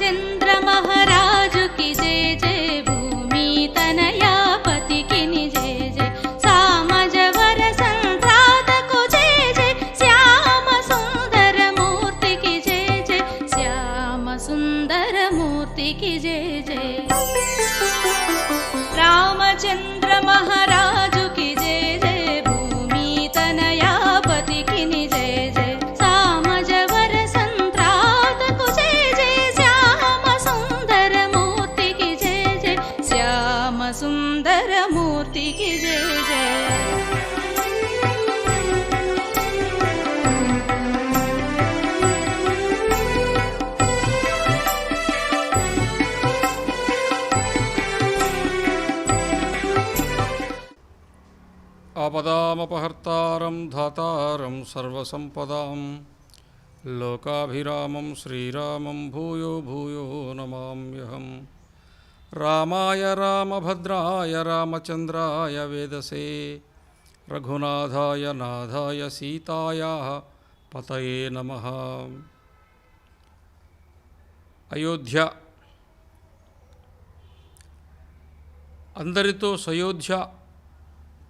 சென்ற ఆపదామపహర్తారం ధాతారం సర్వసంపదాం. లోకాభిరామం శ్రీరామం భూయో భూయో నమామ్యహం. రామాయ రామభద్రాయ రామచంద్రాయ వేదసే. రఘునాథాయ నాథాయ సీతాయా పతయే నమ. అయోధ్య. అందరితో సయోధ్య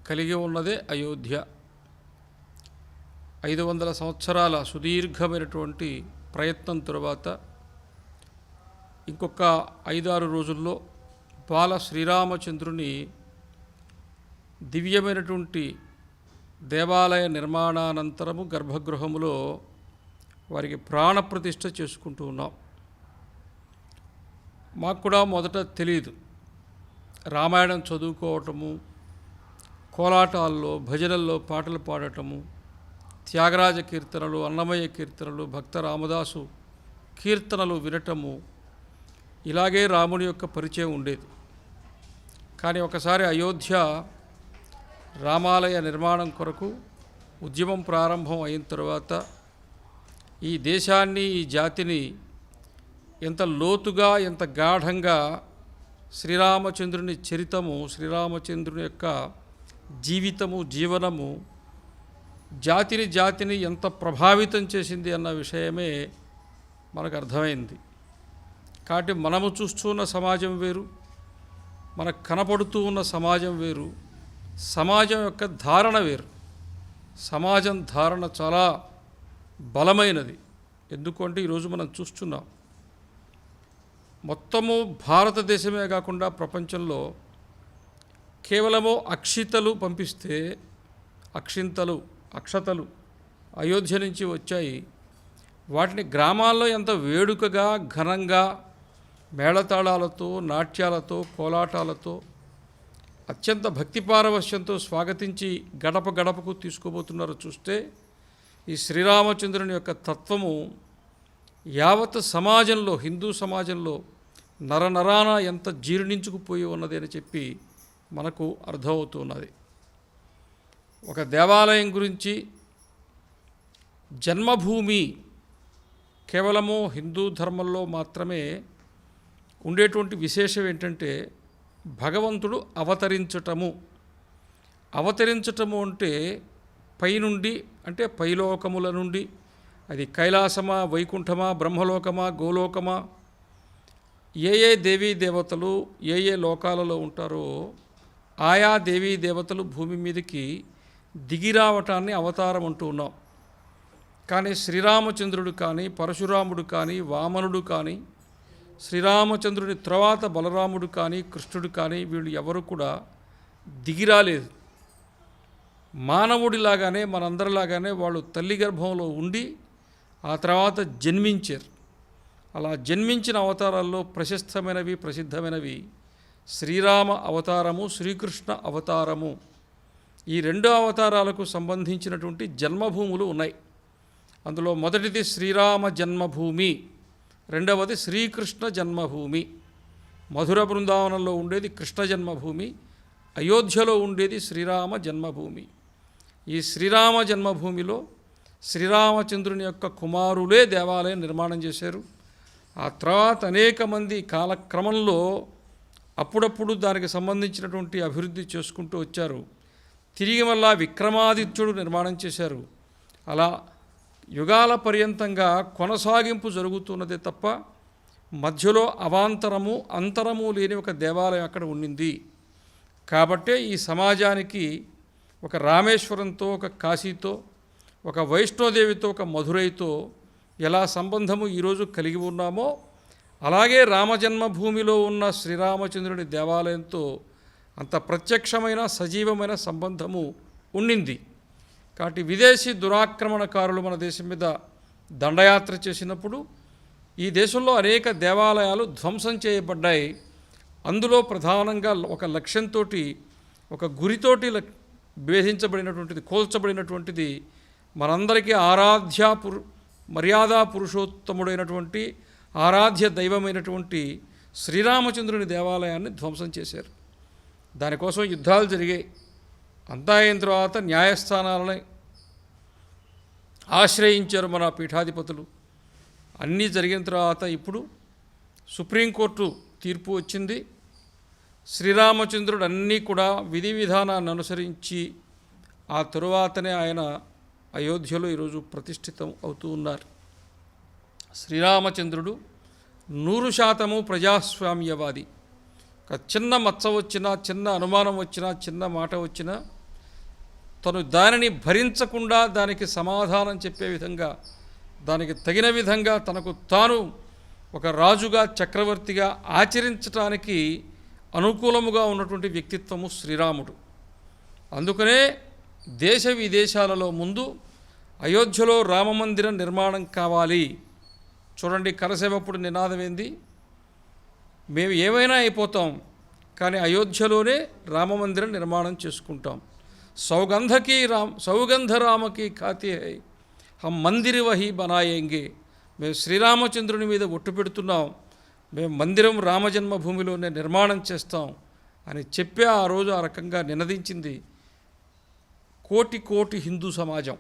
కలిగి ఉన్నదే అయోధ్య. ఐదు వందల సంవత్సరాల సుదీర్ఘమైనటువంటి ప్రయత్నం తరువాత ఇంకొక ఐదారు రోజుల్లో బాల శ్రీరామచంద్రుని దివ్యమైనటువంటి దేవాలయ నిర్మాణానంతరము గర్భగృహములో వారికి ప్రాణప్రతిష్ఠ చేసుకుంటూ ఉన్నాం. మాకు కూడా మొదట తెలియదు రామాయణం చదువుకోవటము కోలాటాల్లో భజనల్లో పాటలు పాడటము త్యాగరాజ కీర్తనలు అన్నమయ్య కీర్తనలు భక్త రామదాసు కీర్తనలు వినటము ఇలాగే రాముని యొక్క పరిచయం ఉండేది. కానీ ఒకసారి అయోధ్య రామాలయ నిర్మాణం కొరకు ఉద్యమం ప్రారంభం అయిన తర్వాత ఈ దేశాన్ని ఈ జాతిని ఎంత లోతుగా ఎంత గాఢంగా శ్రీరామచంద్రుని చరితము శ్రీరామచంద్రుని యొక్క జీవితము జీవనము జాతిని జాతిని ఎంత ప్రభావితం చేసింది అన్న విషయమే మనకు అర్థమైంది. కాబట్టి మనము చూస్తున్న సమాజం వేరు మనకు కనపడుతూ ఉన్న సమాజం వేరు సమాజం యొక్క ధారణ వేరు. సమాజం ధారణ చాలా బలమైనది. ఎందుకంటే ఈరోజు మనం చూస్తున్నాం మొత్తము భారతదేశమే కాకుండా ప్రపంచంలో కేవలము అక్షితలు పంపిస్తే అక్షింతలు అక్షతలు అయోధ్య నుంచి వచ్చాయి. వాటిని గ్రామాల్లో ఎంత వేడుకగా ఘనంగా మేళతాళాలతో నాట్యాలతో కోలాటాలతో అత్యంత భక్తి పారవశ్యంతో స్వాగతించి గడప గడపకు తీసుకోబోతున్నారో చూస్తే ఈ శ్రీరామచంద్రుని యొక్క తత్వము యావత్ సమాజంలో హిందూ సమాజంలో నరనరాన ఎంత జీర్ణించుకుపోయి ఉన్నది అని చెప్పి మనకు అర్థమవుతున్నది ఒక దేవాలయం గురించి జన్మభూమి కేవలము హిందూ ధర్మంలో మాత్రమే ఉండేటువంటి విశేషం ఏంటంటే భగవంతుడు అవతరించటము. అవతరించటము అంటే పైనుండి అంటే పైలోకముల నుండి అది కైలాసమా వైకుంఠమా బ్రహ్మలోకమా గోలోకమా ఏ ఏ దేవీ దేవతలు ఏ ఏ లోకాలలో ఉంటారో ఆయా దేవీ దేవతలు భూమి మీదకి దిగిరావటాన్ని అవతారం అంటూ ఉన్నాం. కానీ శ్రీరామచంద్రుడు కానీ పరశురాముడు కానీ వామనుడు కానీ శ్రీరామచంద్రుని తర్వాత బలరాముడు కానీ కృష్ణుడు కానీ వీళ్ళు ఎవరు కూడా దిగిరాలేదు. మానవుడిలాగానే మనందరిలాగానే వాళ్ళు తల్లి గర్భంలో ఉండి ఆ తర్వాత జన్మించారు. అలా జన్మించిన అవతారాల్లో ప్రశస్తమైనవి ప్రసిద్ధమైనవి శ్రీరామ అవతారము శ్రీకృష్ణ అవతారము. ఈ రెండు అవతారాలకు సంబంధించినటువంటి జన్మభూములు ఉన్నాయి. అందులో మొదటిది శ్రీరామ జన్మభూమి రెండవది శ్రీకృష్ణ జన్మభూమి. మధుర బృందావనంలో ఉండేది కృష్ణ జన్మభూమి అయోధ్యలో ఉండేది శ్రీరామ జన్మభూమి. ఈ శ్రీరామ జన్మభూమిలో శ్రీరామచంద్రుని యొక్క కుమారులే దేవాలయం నిర్మాణం చేశారు. ఆ తర్వాత అనేక మంది కాలక్రమంలో అప్పుడప్పుడు దానికి సంబంధించినటువంటి అభివృద్ధి చేసుకుంటూ వచ్చారు. తిరిగి మళ్ళా విక్రమాదిత్యుడు నిర్మాణం చేశారు. అలా యుగాల పర్యంతంగా కొనసాగింపు జరుగుతున్నదే తప్ప మధ్యలో అవాంతరము అంతరము లేని ఒక దేవాలయం అక్కడ ఉండింది. కాబట్టే ఈ సమాజానికి ఒక రామేశ్వరంతో ఒక కాశీతో ఒక వైష్ణోదేవితో ఒక మధురైతో ఎలా సంబంధము ఈరోజు కలిగి ఉన్నామో అలాగే రామజన్మభూమిలో ఉన్న శ్రీరామచంద్రుని దేవాలయంతో అంత ప్రత్యక్షమైన సజీవమైన సంబంధము ఉండింది. కాబట్టి విదేశీ దురాక్రమణకారులు మన దేశం మీద దండయాత్ర చేసినప్పుడు ఈ దేశంలో అనేక దేవాలయాలు ధ్వంసం చేయబడ్డాయి. అందులో ప్రధానంగా ఒక లక్ష్యంతో ఒక గురితోటి లక్- భేదించబడినటువంటిది కోల్చబడినటువంటిది మనందరికీ ఆరాధ్య పురు మర్యాదా పురుషోత్తముడైనటువంటి ఆరాధ్య దైవమైనటువంటి శ్రీరామచంద్రుని దేవాలయాన్ని ధ్వంసం చేశారు. దానికోసం యుద్ధాలు జరిగాయి. అంతా అయిన తర్వాత న్యాయస్థానాలని ఆశ్రయించారు మన పీఠాధిపతులు. అన్నీ జరిగిన తర్వాత ఇప్పుడు సుప్రీంకోర్టు తీర్పు వచ్చింది. శ్రీరామచంద్రుడు అన్నీ కూడా విధి విధానాన్ని అనుసరించి ఆ తరువాతనే ఆయన అయోధ్యలో ఈరోజు ప్రతిష్ఠితం అవుతూ ఉన్నారు. శ్రీరామచంద్రుడు నూరు శాతము ప్రజాస్వామ్యవాది. చిన్న మచ్చ వచ్చినా చిన్న అనుమానం వచ్చినా చిన్న మాట వచ్చినా తను దానిని భరించకుండా దానికి సమాధానం చెప్పే విధంగా దానికి తగిన విధంగా తనకు తాను ఒక రాజుగా చక్రవర్తిగా ఆచరించటానికి అనుకూలముగా ఉన్నటువంటి వ్యక్తిత్వము శ్రీరాముడు. అందుకనే దేశ విదేశాలలో ముందు అయోధ్యలో రామమందిరం నిర్మాణం కావాలి. చూడండి కరసేవప్పుడు నినాదం ఏంది? మేము ఏమైనా అయిపోతాం కానీ అయోధ్యలోనే రామమందిర నిర్మాణం చేసుకుంటాం. సౌగంధకి రామ్ సౌగంధ రామకి ఖాతి హై హం మందిరి వహి బనాయేంగే. మేము శ్రీరామచంద్రుని మీద ఒట్టు పెడుతున్నాం మేము మందిరం రామజన్మభూమిలోనే నిర్మాణం చేస్తాం అని చెప్పే ఆ రోజు ఆ రకంగా నినదించింది కోటి కోటి హిందూ సమాజం.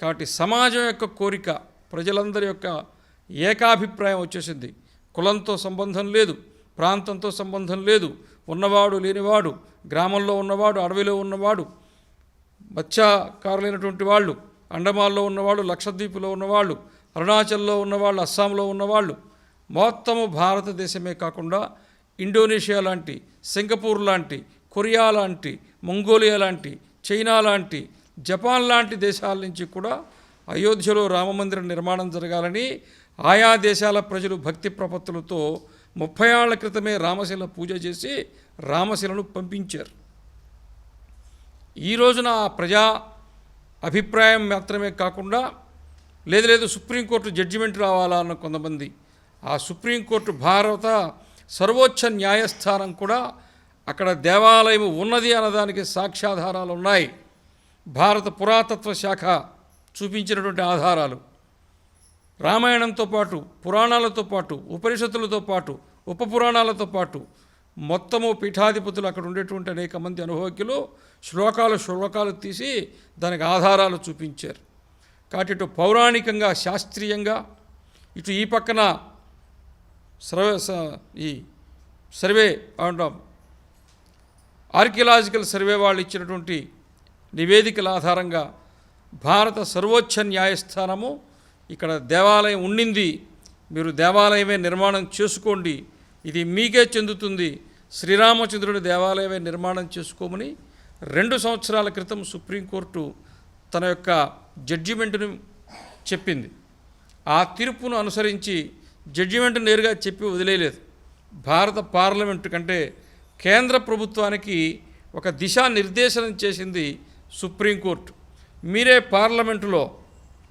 కాబట్టి సమాజం యొక్క కోరిక ప్రజలందరి యొక్క ఏకాభిప్రాయం వచ్చేసింది. కులంతో సంబంధం లేదు ప్రాంతంతో సంబంధం లేదు. ఉన్నవాడు లేనివాడు గ్రామంలో ఉన్నవాడు అడవిలో ఉన్నవాడు మత్స్యకారులైనటువంటి వాళ్ళు అండమాన్లో ఉన్నవాళ్ళు లక్షద్వీపులో ఉన్నవాళ్ళు అరుణాచల్లో ఉన్నవాళ్ళు అస్సాంలో ఉన్నవాళ్ళు మొత్తము భారతదేశమే కాకుండా ఇండోనేషియా లాంటి సింగపూర్ లాంటి కొరియా లాంటి మంగోలియా లాంటి చైనా లాంటి జపాన్ లాంటి దేశాల నుంచి కూడా అయోధ్యలో రామమందిర నిర్మాణం జరగాలని ఆయా దేశాల ప్రజలు భక్తి ప్రపత్తులతో ముప్పై ఏళ్ళ క్రితమే రామశిల పూజ చేసి రామశిలను పంపించారు. ఈ రోజున ఆ ప్రజా అభిప్రాయం మాత్రమే కాకుండా లేదు లేదు సుప్రీంకోర్టు జడ్జిమెంట్ రావాలా అన్న కొంతమంది ఆ సుప్రీంకోర్టు భారత సర్వోచ్చ న్యాయస్థానం కూడా అక్కడ దేవాలయం ఉన్నది అన్నదానికి సాక్ష్యాధారాలు ఉన్నాయి. భారత పురాతత్వ శాఖ చూపించినటువంటి ఆధారాలు. రామాయణంతో పాటు పురాణాలతో పాటు ఉపనిషత్తులతో పాటు ఉప పురాణాలతో పాటు మొత్తము పీఠాధిపతులు అక్కడ ఉండేటువంటి అనేక మంది అనుభవజ్ఞులు శ్లోకాలు శ్లోకాలు తీసి దానికి ఆధారాలు చూపించారు. కాబట్టి ఇటు పౌరాణికంగా శాస్త్రీయంగా ఇటు ఈ పక్కన సర్వే ఈ సర్వే అంటాం ఆర్కియలాజికల్ సర్వే వాళ్ళు ఇచ్చినటువంటి నివేదికల ఆధారంగా భారత సర్వోచ్చ న్యాయస్థానము ఇక్కడ దేవాలయం ఉండింది. మీరు దేవాలయమే నిర్మాణం చేసుకోండి. ఇది మీకే చెందుతుంది. శ్రీరామచంద్రుడి దేవాలయమే నిర్మాణం చేసుకోమని రెండు సంవత్సరాల క్రితం సుప్రీంకోర్టు తన యొక్క జడ్జిమెంటును చెప్పింది. ఆ తీర్పును అనుసరించి జడ్జిమెంట్ నేరుగా చెప్పి వదిలేయలేదు. భారత పార్లమెంటు కంటే కేంద్ర ప్రభుత్వానికి ఒక దిశానిర్దేశనం చేసింది సుప్రీంకోర్టు మీరే పార్లమెంటులో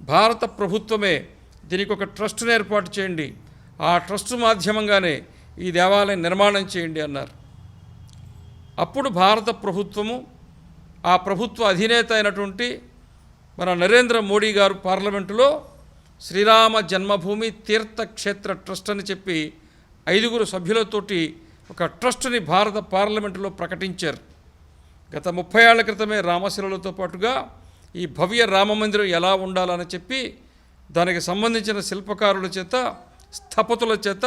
భారత ప్రభుత్వమే దీనికి ఒక ట్రస్ట్ను ఏర్పాటు చేయండి. ఆ ట్రస్ట్ మాధ్యమంగానే ఈ దేవాలయం నిర్మాణం చేయండి అన్నారు. అప్పుడు భారత ప్రభుత్వము ఆ ప్రభుత్వ అధినేత అయినటువంటి మన నరేంద్ర మోడీ గారు పార్లమెంటులో శ్రీరామ జన్మభూమి తీర్థక్షేత్ర ట్రస్ట్ అని చెప్పి ఐదుగురు సభ్యులతోటి ఒక ట్రస్ట్ని భారత పార్లమెంటులో ప్రకటించారు. గత ముప్పై ఏళ్ళ క్రితమే రామశిలలతో పాటుగా ఈ భవ్య రామమందిరం ఎలా ఉండాలని చెప్పి దానికి సంబంధించిన శిల్పకారుల చేత స్థపతుల చేత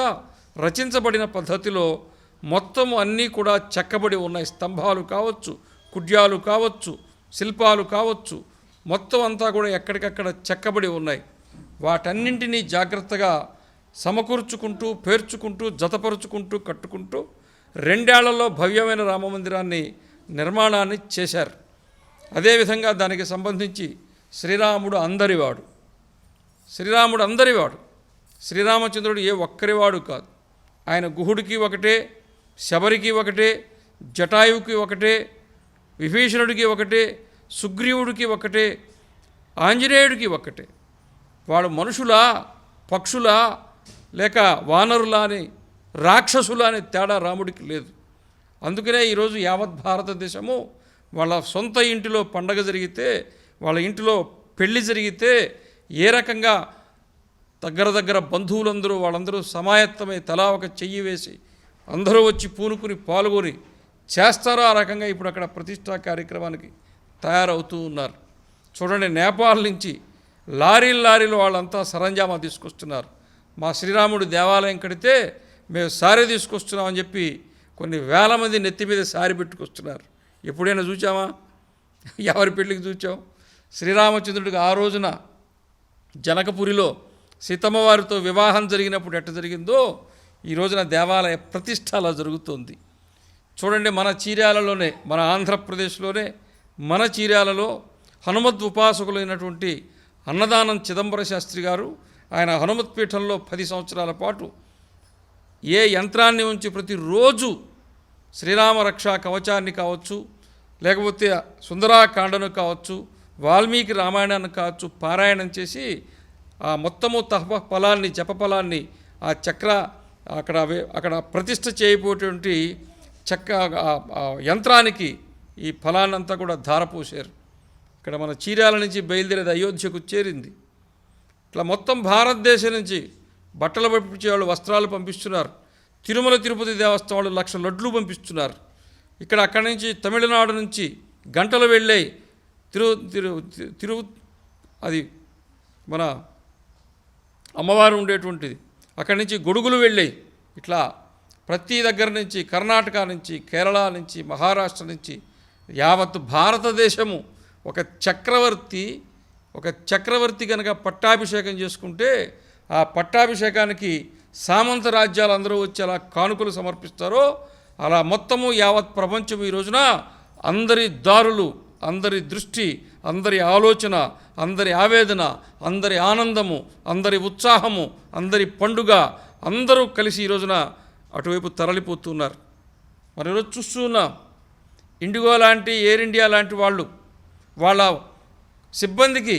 రచించబడిన పద్ధతిలో మొత్తం అన్నీ కూడా చెక్కబడి ఉన్నాయి. స్తంభాలు కావచ్చు కుడ్యాలు కావచ్చు శిల్పాలు కావచ్చు మొత్తం అంతా కూడా ఎక్కడికక్కడ చెక్కబడి ఉన్నాయి. వాటన్నింటినీ జాగ్రత్తగా సమకూర్చుకుంటూ పేర్చుకుంటూ జతపరుచుకుంటూ కట్టుకుంటూ రెండేళ్ళలో భవ్యమైన రామమందిరాన్ని నిర్మాణాన్ని చేశారు. అదేవిధంగా దానికి సంబంధించి శ్రీరాముడు అందరివాడు. శ్రీరాముడు అందరివాడు. శ్రీరామచంద్రుడు ఏ ఒక్కరివాడు కాదు. ఆయన గుహుడికి ఒకటే శబరికి ఒకటే జటాయువుకి ఒకటే విభీషణుడికి ఒకటే సుగ్రీవుడికి ఒకటే ఆంజనేయుడికి ఒకటే. వాడు మనుషులా పక్షులా లేక వానరులా అని రాక్షసులా అని తేడా రాముడికి లేదు. అందుకనే ఈరోజు యావత్ భారతదేశము వాళ్ళ సొంత ఇంటిలో పండగ జరిగితే వాళ్ళ ఇంటిలో పెళ్ళి జరిగితే ఏ రకంగా దగ్గర దగ్గర బంధువులందరూ వాళ్ళందరూ సమాయత్తమై తలా ఒక చెయ్యి వేసి అందరూ వచ్చి పూనుకుని పాల్గొని చేస్తారో ఆ రకంగా ఇప్పుడు అక్కడ ప్రతిష్టా కార్యక్రమానికి తయారవుతూ ఉన్నారు. చూడండి నేపాల్ నుంచి లారీలు లారీలు వాళ్ళంతా సరంజామా తీసుకొస్తున్నారు. మా శ్రీరాముడు దేవాలయం కడితే మేము సారీ తీసుకొస్తున్నామని చెప్పి కొన్ని వేల మంది నెత్తి మీద సారీ పెట్టుకొస్తున్నారు. ఎప్పుడైనా చూచామా ఎవరి పెళ్ళికి చూచాం శ్రీరామచంద్రుడికి ఆ రోజున జనకపురిలో సీతమ్మవారితో వివాహం జరిగినప్పుడు ఎట్ట జరిగిందో ఈ రోజున దేవాలయ ప్రతిష్ట అలా జరుగుతోంది. చూడండి మన చీర్యాలలోనే మన ఆంధ్రప్రదేశ్లోనే మన చీర్యాలలో హనుమద్ ఉపాసకులైనటువంటి అన్నదానం చిదంబర శాస్త్రి గారు ఆయన హనుమత్ పీఠంలో పది సంవత్సరాల పాటు ఏ యంత్రాన్ని ఉంచి ప్రతిరోజు శ్రీరామ రక్షా కవచాన్ని కావచ్చు లేకపోతే సుందరాకాండను కావచ్చు వాల్మీకి రామాయణాన్ని కావచ్చు పారాయణం చేసి ఆ మొత్తము తహ ఫలాన్ని జప ఫలాన్ని ఆ చక్ర అక్కడ అక్కడ ప్రతిష్ట చేయబోయేటువంటి చక్క యంత్రానికి ఈ ఫలాన్నంతా కూడా ధారపోసారు ఇక్కడ మన చీరాల నుంచి బయలుదేరేది అయోధ్యకు చేరింది. ఇట్లా మొత్తం భారతదేశం నుంచి బట్టలు పంపించే వాళ్ళు వస్త్రాలు పంపిస్తున్నారు. తిరుమల తిరుపతి దేవస్థానం వాళ్ళు లక్ష లడ్లు పంపిస్తున్నారు. ఇక్కడ అక్కడి నుంచి తమిళనాడు నుంచి గంటలు వెళ్ళాయి తిరు తిరు తిరు అది మన అమ్మవారు ఉండేటువంటిది. అక్కడి నుంచి గొడుగులు వెళ్ళాయి ఇట్లా ప్రతి దగ్గర నుంచి కర్ణాటక నుంచి కేరళ నుంచి మహారాష్ట్ర నుంచి యావత్ భారతదేశము ఒక చక్రవర్తి ఒక చక్రవర్తి కనుక పట్టాభిషేకం చేసుకుంటే ఆ పట్టాభిషేకానికి సామంత రాజ్యాలు అందరూ వచ్చి కానుకలు సమర్పిస్తారో అలా మొత్తము యావత్ ప్రపంచం ఈ రోజున అందరి దారులు అందరి దృష్టి అందరి ఆలోచన అందరి ఆవేదన అందరి ఆనందము అందరి ఉత్సాహము అందరి పండుగ అందరూ కలిసి ఈ రోజున అటువైపు తరలిపోతున్నారు. మరి ఈరోజు చూస్తున్నాం ఇండిగో లాంటి ఎయిర్ ఇండియా లాంటి వాళ్ళు వాళ్ళ సిబ్బందికి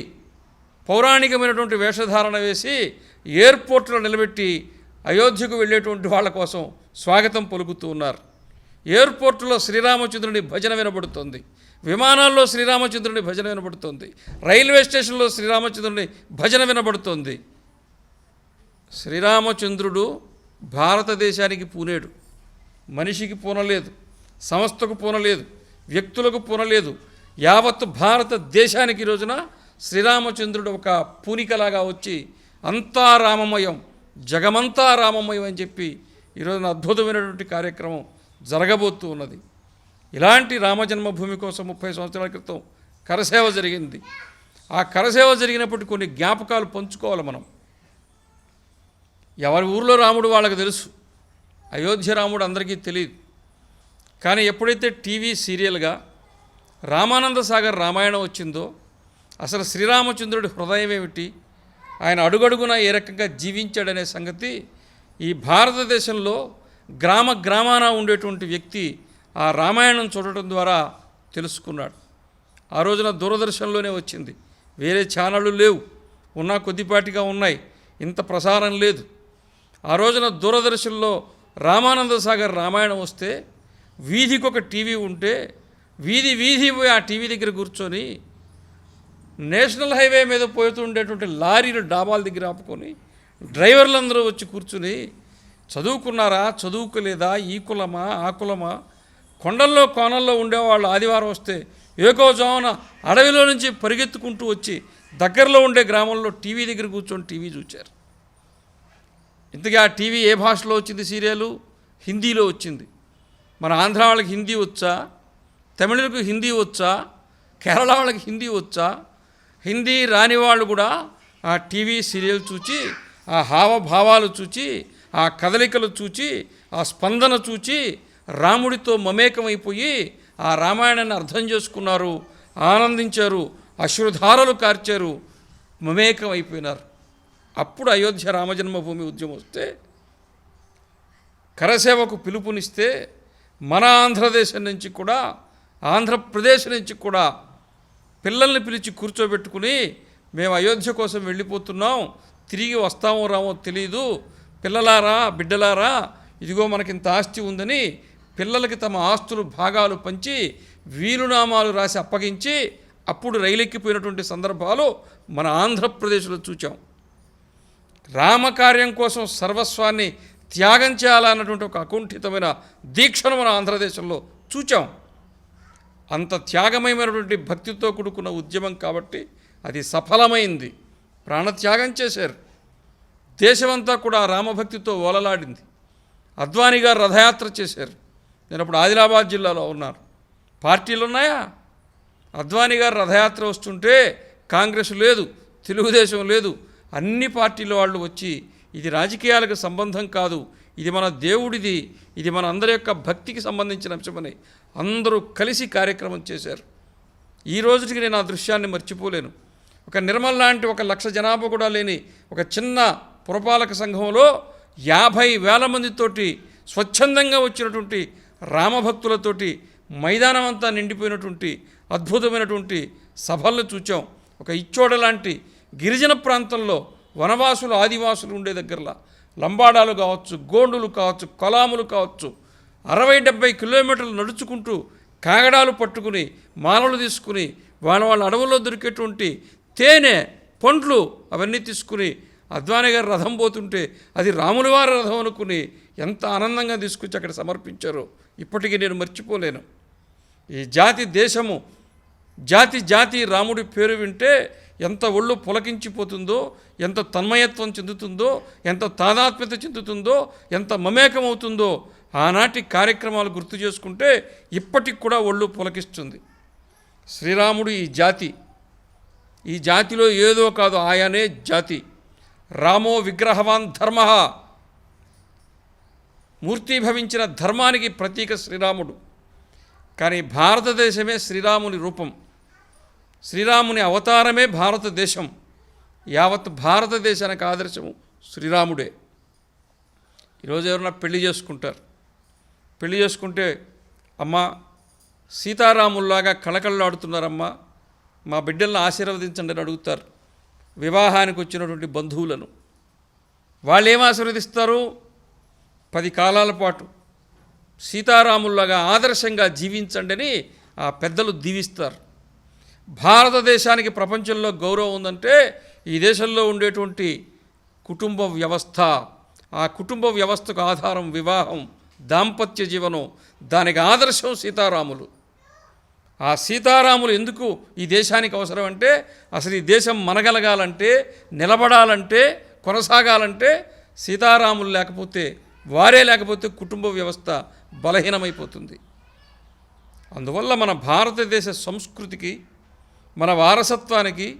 పౌరాణికమైనటువంటి వేషధారణ వేసి ఎయిర్పోర్ట్లో నిలబెట్టి అయోధ్యకు వెళ్ళేటువంటి వాళ్ళ కోసం స్వాగతం పలుకుతూ ఉన్నారు. ఎయిర్పోర్టులో శ్రీరామచంద్రుని భజన వినబడుతుంది. విమానాల్లో శ్రీరామచంద్రుని భజన వినబడుతుంది. రైల్వే స్టేషన్లో శ్రీరామచంద్రుని భజన వినబడుతుంది. శ్రీరామచంద్రుడు భారతదేశానికి పూనేడు మనిషికి పూనలేదు సంస్థకు పూనలేదు వ్యక్తులకు పూనలేదు యావత్ భారతదేశానికి రోజున శ్రీరామచంద్రుడు ఒక పూనికలాగా వచ్చి అంతా రామమయం జగమంతా రామమయం అని చెప్పి ఈరోజున అద్భుతమైనటువంటి కార్యక్రమం జరగబోతూ ఉన్నది. ఇలాంటి రామజన్మభూమి కోసం ముప్పై సంవత్సరాల క్రితం కరసేవ జరిగింది. ఆ కరసేవ జరిగినప్పుడు కొన్ని జ్ఞాపకాలు పంచుకోవాలి మనం. ఎవరి ఊర్లో రాముడు వాళ్ళకి తెలుసు. అయోధ్య రాముడు అందరికీ తెలియదు కానీ ఎప్పుడైతే టీవీ సీరియల్గా రామానంద సాగర్ రామాయణం వచ్చిందో అసలు శ్రీరామచంద్రుడి హృదయం ఏమిటి? ఆయన అడుగడుగున ఏ రకంగా జీవించాడనే సంగతి ఈ భారతదేశంలో గ్రామ గ్రామాన ఉండేటువంటి వ్యక్తి ఆ రామాయణం చూడటం ద్వారా తెలుసుకున్నాడు. ఆ రోజున దూరదర్శన్లోనే వచ్చింది. వేరే ఛానళ్ళు లేవు. ఉన్నా కొద్దిపాటిగా ఉన్నాయి. ఇంత ప్రసారం లేదు. ఆ రోజున దూరదర్శన్లో రామానంద సాగర్ రామాయణం వస్తే వీధికి ఒక టీవీ ఉంటే వీధి వీధి పోయి ఆ టీవీ దగ్గర కూర్చొని నేషనల్ హైవే మీద పోతుండేటువంటి లారీలు డాబాల దగ్గర ఆపుకొని డ్రైవర్లందరూ వచ్చి కూర్చుని చదువుకున్నారా? చదువుకోలేదా? ఈ కులమా? ఆ కులమా? కొండల్లో కోణల్లో ఉండేవాళ్ళు ఆదివారం వస్తే ఏకోజామున అడవిలో నుంచి పరిగెత్తుకుంటూ వచ్చి దగ్గరలో ఉండే గ్రామంలో టీవీ దగ్గర కూర్చొని టీవీ చూచారు. ఇంతకీ ఆ టీవీ ఏ భాషలో వచ్చింది సీరియలు? హిందీలో వచ్చింది. మన ఆంధ్ర వాళ్ళకి హిందీ వచ్చా? తమిళకు హిందీ వచ్చా? కేరళ వాళ్ళకి హిందీ వచ్చా? హిందీ రాని వాళ్ళు కూడా ఆ టీవీ సీరియల్ చూచి ఆ హావభావాలు చూచి ఆ కదలికలు చూచి ఆ స్పందన చూచి రాముడితో మమేకమైపోయి ఆ రామాయణాన్ని అర్థం చేసుకున్నారు ఆనందించారు అశ్రుధారలు కార్చారు మమేకం అయిపోయినారు అప్పుడు అయోధ్య రామజన్మభూమి ఉద్యమం వస్తే కరసేవకు పిలుపునిస్తే మన ఆంధ్రదేశం నుంచి కూడా ఆంధ్రప్రదేశ్ నుంచి కూడా పిల్లల్ని పిలిచి కూర్చోబెట్టుకుని మేము అయోధ్య కోసం వెళ్ళిపోతున్నాం తిరిగి వస్తామో రామో తెలియదు పిల్లలారా బిడ్డలారా ఇదిగో మనకింత ఆస్తి ఉందని పిల్లలకి తమ ఆస్తులు భాగాలు పంచి వీలునామాలు రాసి అప్పగించి అప్పుడు రైలెక్కిపోయినటువంటి సందర్భాలు మన ఆంధ్రప్రదేశ్లో చూచాం. రామకార్యం కోసం సర్వస్వాన్ని త్యాగం చేయాలన్నటువంటి ఒక అకుంఠితమైన దీక్షను మన ఆంధ్రదేశంలో చూచాం. అంత త్యాగమయమైనటువంటి భక్తితో కూడుకున్న ఉద్యమం కాబట్టి అది సఫలమైంది. ప్రాణత్యాగం చేశారు. దేశమంతా కూడా రామభక్తితో ఓలలాడింది. అద్వానీ గారు రథయాత్ర చేశారు. నేను అప్పుడు ఆదిలాబాద్ జిల్లాలో ఉన్నారు పార్టీలు ఉన్నాయా అద్వానీ గారు రథయాత్ర వస్తుంటే కాంగ్రెస్ లేదు తెలుగుదేశం లేదు. అన్ని పార్టీల వాళ్ళు వచ్చి ఇది రాజకీయాలకు సంబంధం కాదు ఇది మన దేవుడిది ఇది మన అందరి యొక్క భక్తికి సంబంధించిన అంశమని అందరూ కలిసి కార్యక్రమం చేశారు. ఈ రోజుకి నేను ఆ దృశ్యాన్ని మర్చిపోలేను. ఒక నిర్మల్ లాంటి ఒక లక్ష జనాభా కూడా లేని ఒక చిన్న పురపాలక సంఘంలో యాభై వేల మందితోటి స్వచ్ఛందంగా వచ్చినటువంటి రామభక్తులతోటి మైదానం అంతా నిండిపోయినటువంటి అద్భుతమైనటువంటి సభలను చూచాం. ఒక ఇచ్చోడ లాంటి గిరిజన ప్రాంతంలో వనవాసులు ఆదివాసులు ఉండే దగ్గరలా లంబాడాలు కావచ్చు గోండులు కావచ్చు కొలాములు కావచ్చు అరవై డెబ్బై కిలోమీటర్లు నడుచుకుంటూ కాగడాలు పట్టుకుని మాలలు తీసుకుని వాళ్ళ వాళ్ళ అడవుల్లో దొరికేటువంటి తేనె పండ్లు అవన్నీ తీసుకుని అద్వాని గారు రథం పోతుంటే అది రాముల వారి రథం అనుకుని ఎంత ఆనందంగా తీసుకొచ్చి అక్కడ సమర్పించారో ఇప్పటికీ నేను మర్చిపోలేను. ఈ జాతి దేశము జాతి జాతి రాముడి పేరు వింటే ఎంత ఒళ్ళు పులకించిపోతుందో ఎంత తన్మయత్వం చెందుతుందో ఎంత తాదాత్మ్యత చెందుతుందో ఎంత మమేకమవుతుందో ఆనాటి కార్యక్రమాలు గుర్తు చేసుకుంటే ఇప్పటికి కూడా ఒళ్ళు పులకిస్తుంది. శ్రీరాముడు ఈ జాతి ఈ జాతిలో ఏదో కాదు ఆయనే జాతి. రామో విగ్రహవాన్ ధర్మ. మూర్తిభవించిన ధర్మానికి ప్రతీక శ్రీరాముడు. కానీ భారతదేశమే శ్రీరాముని రూపం. శ్రీరాముని అవతారమే భారతదేశం. యావత్ భారతదేశానికి ఆదర్శము శ్రీరాముడే. ఈరోజు ఎవరన్నా పెళ్ళి చేసుకుంటారు? పెళ్ళి చేసుకుంటే అమ్మ సీతారాముల్లాగా కళకళలాడుతున్నారమ్మా మా బిడ్డలను ఆశీర్వదించండి అని అడుగుతారు. వివాహానికి వచ్చినటువంటి బంధువులను. వాళ్ళు ఏం ఆశీర్వదిస్తారు? పది కాలాల పాటు సీతారాముల్లాగా ఆదర్శంగా జీవించండి అని ఆ పెద్దలు దీవిస్తారు. భారతదేశానికి ప్రపంచంలో గౌరవం ఉందంటే ఈ దేశంలో ఉండేటువంటి కుటుంబ వ్యవస్థ ఆ కుటుంబ వ్యవస్థకు ఆధారం వివాహం దాంపత్య జీవనం దానికి ఆదర్శం సీతారాములు. ఆ సీతారాములు ఎందుకు ఈ దేశానికి అవసరం అంటే అసలు ఈ దేశం మనగలగాలంటే నిలబడాలంటే కొనసాగాలంటే సీతారాములు లేకపోతే వారే లేకపోతే కుటుంబ వ్యవస్థ బలహీనమైపోతుంది. అందువల్ల మన భారతదేశ సంస్కృతికి మన వారసత్వానికి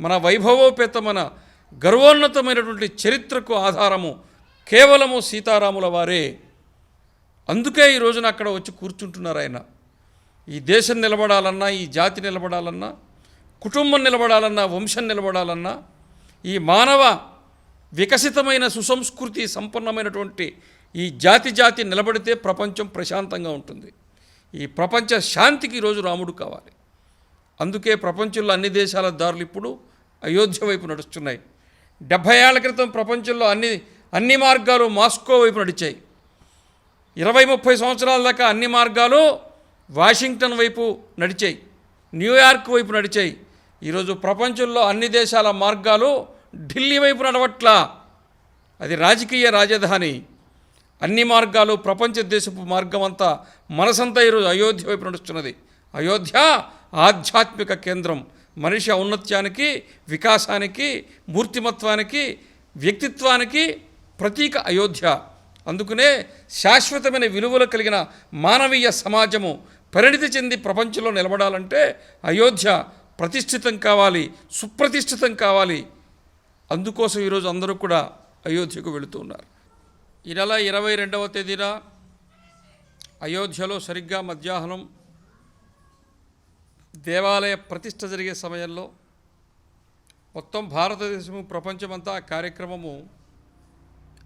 మన వైభవోపేత మన గర్వోన్నతమైనటువంటి చరిత్రకు ఆధారము కేవలము సీతారాముల వారే. అందుకే ఈ రోజున అక్కడ వచ్చి కూర్చుంటున్నారు ఆయన. ఈ దేశం నిలబడాలన్నా ఈ జాతి నిలబడాలన్నా కుటుంబం నిలబడాలన్నా వంశం నిలబడాలన్నా ఈ మానవ వికసితమైన సుసంస్కృతి సంపన్నమైనటువంటి ఈ జాతి జాతి నిలబడితే ప్రపంచం ప్రశాంతంగా ఉంటుంది. ఈ ప్రపంచ శాంతికి ఈరోజు రాముడు కావాలి. అందుకే ప్రపంచంలో అన్ని దేశాల దారులు ఇప్పుడు అయోధ్య వైపు నడుస్తున్నాయి. డెబ్భై ఏళ్ళ క్రితం ప్రపంచంలో అన్ని అన్ని మార్గాలు మాస్కో వైపు నడిచాయి. ఇరవై ముప్పై సంవత్సరాల దాకా అన్ని మార్గాలు వాషింగ్టన్ వైపు నడిచాయి న్యూయార్క్ వైపు నడిచాయి. ఈరోజు ప్రపంచంలో అన్ని దేశాల మార్గాలు ఢిల్లీ వైపు నడవట్లా. అది రాజకీయ రాజధాని. అన్ని మార్గాలు ప్రపంచ దేశపు మార్గం అంతా మనసంతా ఈరోజు అయోధ్య వైపు నడుస్తున్నది. అయోధ్య ఆధ్యాత్మిక కేంద్రం. మనిషి ఔన్నత్యానికి వికాసానికి మూర్తిమత్వానికి వ్యక్తిత్వానికి ప్రతీక అయోధ్య. అందుకనే శాశ్వతమైన విలువలు కలిగిన మానవీయ సమాజము పరిణితి చెంది ప్రపంచంలో నిలబడాలంటే అయోధ్య ప్రతిష్ఠితం కావాలి సుప్రతిష్ఠితం కావాలి. అందుకోసం ఈరోజు అందరూ కూడా అయోధ్యకు వెళుతున్నారు ఈ నెల ఇరవై రెండవ తేదీన అయోధ్యలో సరిగ్గా మధ్యాహ్నం దేవాలయ ప్రతిష్ట జరిగే సమయంలో మొత్తం భారతదేశము ప్రపంచమంతా ఆ కార్యక్రమము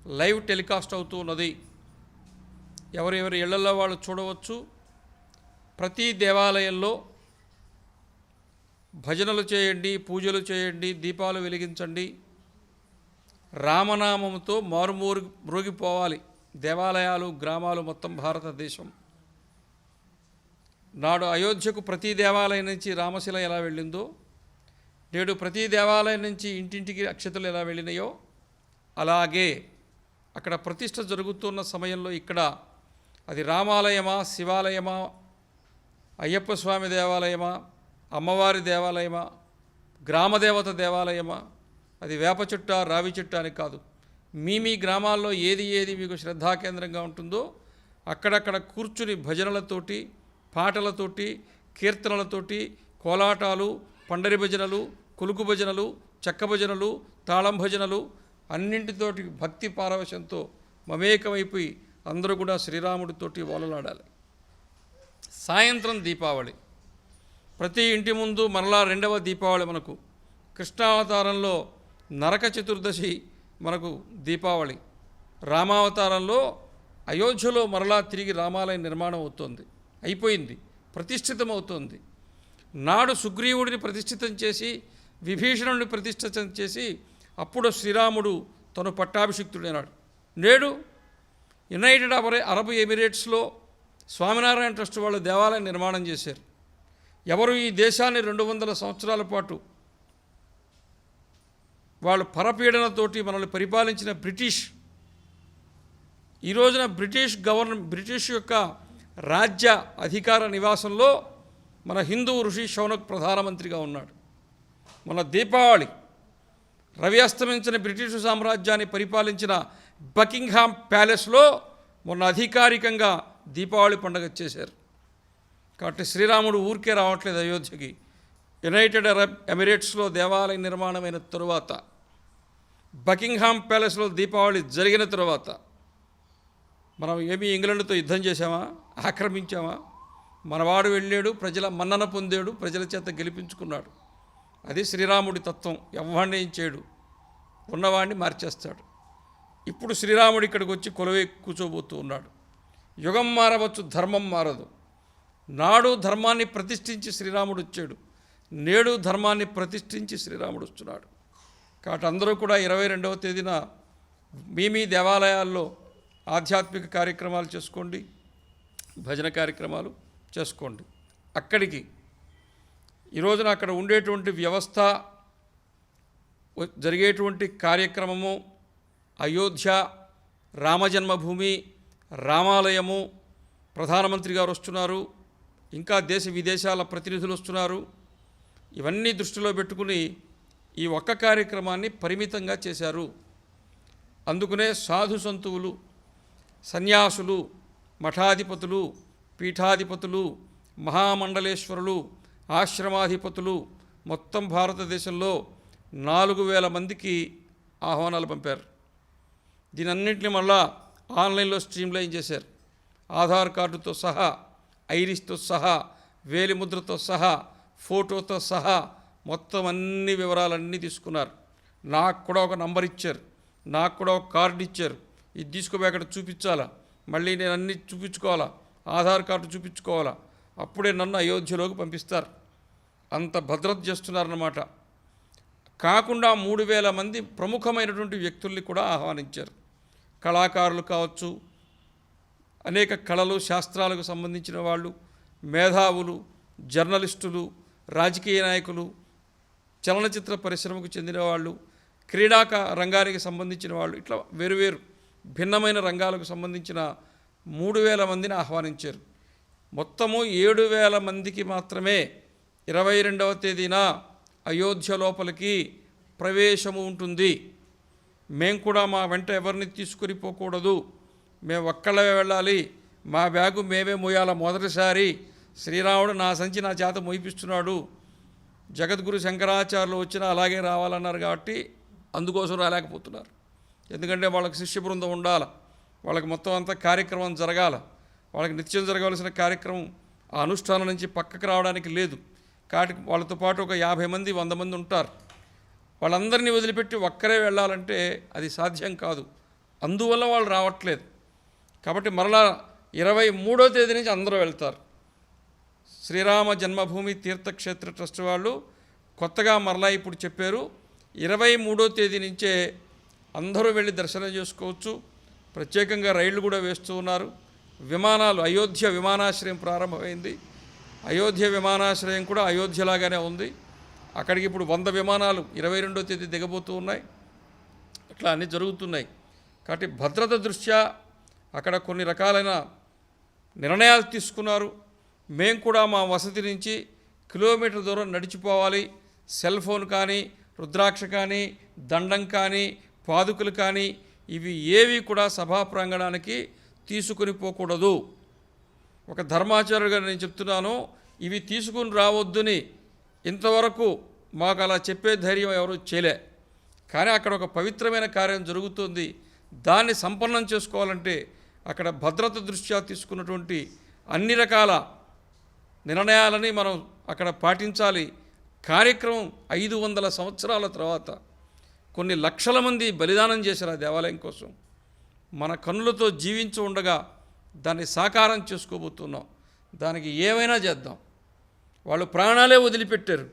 లైవ్ టెలికాస్ట్ అవుతూ ఉన్నది. ఎవరెవరి ఇళ్ళలో వాళ్ళు చూడవచ్చు. ప్రతి దేవాలయంలో భజనలు చేయండి పూజలు చేయండి దీపాలు వెలిగించండి. రామనామంతో మారుమూరు మ్రోగిపోవాలి. దేవాలయాలు గ్రామాలు మొత్తం భారతదేశం. నాడు అయోధ్యకు ప్రతి దేవాలయం నుంచి రామశిల ఎలా వెళ్ళిందో నేడు ప్రతి దేవాలయం నుంచి ఇంటింటికి అక్షతలు ఎలా వెళ్ళినాయో అలాగే అక్కడ ప్రతిష్ట జరుగుతున్న సమయంలో ఇక్కడ అది రామాలయమా శివాలయమా అయ్యప్ప స్వామి దేవాలయమా అమ్మవారి దేవాలయమా గ్రామదేవత దేవాలయమా అది వేప చుట్ట రావి చుట్ట అని కాదు. మీ మీ గ్రామాల్లో ఏది ఏది మీకు శ్రద్ధాకేంద్రంగా ఉంటుందో అక్కడక్కడ కూర్చుని భజనలతోటి పాటలతోటి కీర్తనలతోటి కోలాటాలు పండరి భజనలు కొలుకు భజనలు చెక్క భజనలు తాళం భజనలు అన్నింటితోటి భక్తి పారవశంతో మమేకమైపోయి అందరూ కూడా శ్రీరాముడితోటి ఓలలాడాలి సాయంత్రం దీపావళి. ప్రతి ఇంటి ముందు మరలా రెండవ దీపావళి మనకు. కృష్ణావతారంలో నరక చతుర్దశి మనకు దీపావళి. రామావతారంలో అయోధ్యలో మరలా తిరిగి రామాలయం నిర్మాణం అవుతోంది. అయిపోయింది. ప్రతిష్ఠితం అవుతోంది నాడు సుగ్రీవుడిని ప్రతిష్ఠితం చేసి విభీషణుడిని ప్రతిష్ఠితం చేసి అప్పుడు శ్రీరాముడు తను పట్టాభిషిక్తుడైనాడు. నేడు యునైటెడ్ అరబ్ అరబ్ ఎమిరేట్స్లో స్వామినారాయణ ట్రస్ట్ వాళ్ళు దేవాలయం నిర్మాణం చేశారు. ఎవరు ఈ దేశాన్ని రెండు వందల సంవత్సరాల పాటు వాళ్ళు పరపీడనతోటి మనల్ని పరిపాలించిన బ్రిటిష్ ఈ రోజున బ్రిటిష్ గవర్న బ్రిటిష్ యొక్క రాజ్య అధికార నివాసంలో మన హిందూ ఋషి శౌనక్ ప్రధానమంత్రిగా ఉన్నాడు. మన దీపావళి రవి అస్తమించిన బ్రిటిష్ సామ్రాజ్యాన్ని పరిపాలించిన బకింగ్హామ్ ప్యాలెస్లో మొన్న అధికారికంగా దీపావళి పండుగ చేశారు. కాబట్టి శ్రీరాముడు ఊరికే రావట్లేదు అయోధ్యకి. యునైటెడ్ అరబ్ ఎమిరేట్స్లో దేవాలయ నిర్మాణమైన తరువాత బకింగ్హామ్ ప్యాలెస్లో దీపావళి జరిగిన తరువాత మనం ఏమి ఇంగ్లాండ్తో యుద్ధం చేశామా? ఆక్రమించామా? మనవాడు వెళ్ళాడు ప్రజల మన్నన పొందాడు ప్రజల చేత గెలిపించుకున్నాడు. అది శ్రీరాముడి తత్వం. ఎవరిని ఏం చేయడు. ఉన్నవాడిని మార్చేస్తాడు. ఇప్పుడు శ్రీరాముడు ఇక్కడికి వచ్చి కొలవే కూర్చోబోతూ ఉన్నాడు. యుగం మారవచ్చు ధర్మం మారదు. నాడు ధర్మాన్ని ప్రతిష్ఠించి శ్రీరాముడు వచ్చాడు. నేడు ధర్మాన్ని ప్రతిష్ఠించి శ్రీరాముడు వస్తున్నాడు. కాబట్టి అందరూ కూడా ఇరవై రెండవ తేదీన మీ మీ దేవాలయాల్లో ఆధ్యాత్మిక కార్యక్రమాలు చేసుకోండి భజన కార్యక్రమాలు చేసుకోండి. అక్కడికి ఈ రోజున అక్కడ ఉండేటువంటి వ్యవస్థ జరిగేటువంటి కార్యక్రమము అయోధ్య రామజన్మభూమి రామాలయము ప్రధానమంత్రి గారు వస్తున్నారు ఇంకా దేశ విదేశాల ప్రతినిధులు వస్తున్నారు. ఇవన్నీ దృష్టిలో పెట్టుకుని ఈ ఒక్క కార్యక్రమాన్ని పరిమితంగా చేశారు. అందుకనే సాధు సంతువులు సన్యాసులు మఠాధిపతులు పీఠాధిపతులు మహామండలేశ్వరులు ఆశ్రమాధిపతులు మొత్తం భారతదేశంలో నాలుగు వేల మందికి ఆహ్వానాలు పంపారు. దీనన్నింటిని మళ్ళా ఆన్లైన్లో స్ట్రీమ్లైన్ చేశారు. ఆధార్ కార్డుతో సహా ఐరిస్తో సహా వేలిముద్రతో సహా ఫోటోతో సహా మొత్తం అన్ని వివరాలన్నీ తీసుకున్నారు. నాకు కూడా ఒక నంబర్ ఇచ్చారు. నాకు కూడా ఒక కార్డు ఇచ్చారు. ఇది తీసుకుపోయి అక్కడ చూపించాలా? మళ్ళీ నేను అన్ని చూపించుకోవాలా? ఆధార్ కార్డు చూపించుకోవాలా? అప్పుడే నన్ను అయోధ్యలోకి పంపిస్తారు. అంత భద్రత చేస్తున్నారన్నమాట. కాకుండా మూడు వేల మంది ప్రముఖమైనటువంటి వ్యక్తుల్ని కూడా ఆహ్వానించారు. కళాకారులు కావచ్చు అనేక కళలు శాస్త్రాలకు సంబంధించిన వాళ్ళు మేధావులు జర్నలిస్టులు రాజకీయ నాయకులు చలనచిత్ర పరిశ్రమకు చెందిన వాళ్ళు క్రీడాక రంగానికి సంబంధించిన వాళ్ళు ఇట్లా వేరువేరు భిన్నమైన రంగాలకు సంబంధించిన మూడు వేల మందిని ఆహ్వానించారు. మొత్తము ఏడు వేల మందికి మాత్రమే ఇరవై రెండవ తేదీన అయోధ్య లోపలికి ప్రవేశము ఉంటుంది. మేము కూడా మా వెంట ఎవరిని తీసుకుని పోకూడదు. మేము ఒక్కళ్ళే వెళ్ళాలి. మా బ్యాగు మేమే మోయాల. మొదటిసారి శ్రీరాముడు నా సంచి నా చేత మోయిపిస్తున్నాడు. జగద్గురు శంకరాచార్యులు వచ్చినా అలాగే రావాలన్నారు కాబట్టి అందుకోసం రాలేకపోతున్నారు. ఎందుకంటే వాళ్ళకి శిష్య బృందం ఉండాలి. వాళ్ళకి మొత్తం అంతా కార్యక్రమం జరగాల. వాళ్ళకి నిత్యం జరగవలసిన కార్యక్రమం ఆ అనుష్ఠానం నుంచి పక్కకు రావడానికి లేదు. కాబట్టి వాళ్ళతో పాటు ఒక యాభై మంది వంద మంది ఉంటారు. వాళ్ళందరినీ వదిలిపెట్టి ఒక్కరే వెళ్ళాలంటే అది సాధ్యం కాదు. అందువల్ల వాళ్ళు రావట్లేదు. కాబట్టి మరలా ఇరవై మూడో తేదీ నుంచి అందరూ వెళ్తారు. శ్రీరామ జన్మభూమి తీర్థక్షేత్ర ట్రస్ట్ వాళ్ళు కొత్తగా మరలా ఇప్పుడు చెప్పారు ఇరవై మూడో తేదీ నుంచే అందరూ వెళ్ళి దర్శనం చేసుకోవచ్చు. ప్రత్యేకంగా రైళ్ళు కూడా వేస్తూ ఉన్నారు. విమానాలు అయోధ్య విమానాశ్రయం ప్రారంభమైంది. అయోధ్య విమానాశ్రయం కూడా అయోధ్యలాగానే ఉంది. అక్కడికి ఇప్పుడు వంద విమానాలు ఇరవై రెండో తేదీ దిగబోతూ ఉన్నాయి. ఇట్లా అన్నీ జరుగుతున్నాయి. కాబట్టి భద్రత దృష్ట్యా అక్కడ కొన్ని రకాలైన నిర్ణయాలు తీసుకున్నారు. మేము కూడా మా వసతి నుంచి కిలోమీటర్ దూరం నడిచిపోవాలి. సెల్ ఫోన్ కానీ రుద్రాక్ష కానీ దండం కానీ పాదుకులు కానీ ఇవి ఏవి కూడా సభా ప్రాంగణానికి తీసుకుని పోకూడదు. ఒక ధర్మాచార్యుడిగా నేను చెప్తున్నాను ఇవి తీసుకుని రావద్దని ఇంతవరకు మాకు అలా చెప్పే ధైర్యం ఎవరు చేయలే. కానీ అక్కడ ఒక పవిత్రమైన కార్యం జరుగుతుంది. దాన్ని సంపన్నం చేసుకోవాలంటే అక్కడ భద్రత దృష్ట్యా తీసుకున్నటువంటి అన్ని రకాల నిర్ణయాలని మనం అక్కడ పాటించాలి. కార్యక్రమం ఐదు వందల సంవత్సరాల తర్వాత కొన్ని లక్షల మంది బలిదానం చేశారు ఆ దేవాలయం కోసం. మన కన్నులతో జీవించి ఉండగా దాన్ని సాకారం చేసుకోబోతున్నాం. దానికి ఏమైనా చేద్దాం. వాళ్ళు ప్రాణాలే వదిలిపెట్టారు.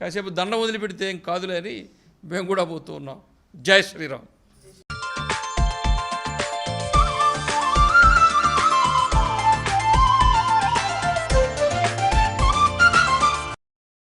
కాసేపు దండం వదిలిపెడితే ఏం కాదులే అని మేము కూడా పోతూ ఉన్నాం జై శ్రీరామ్.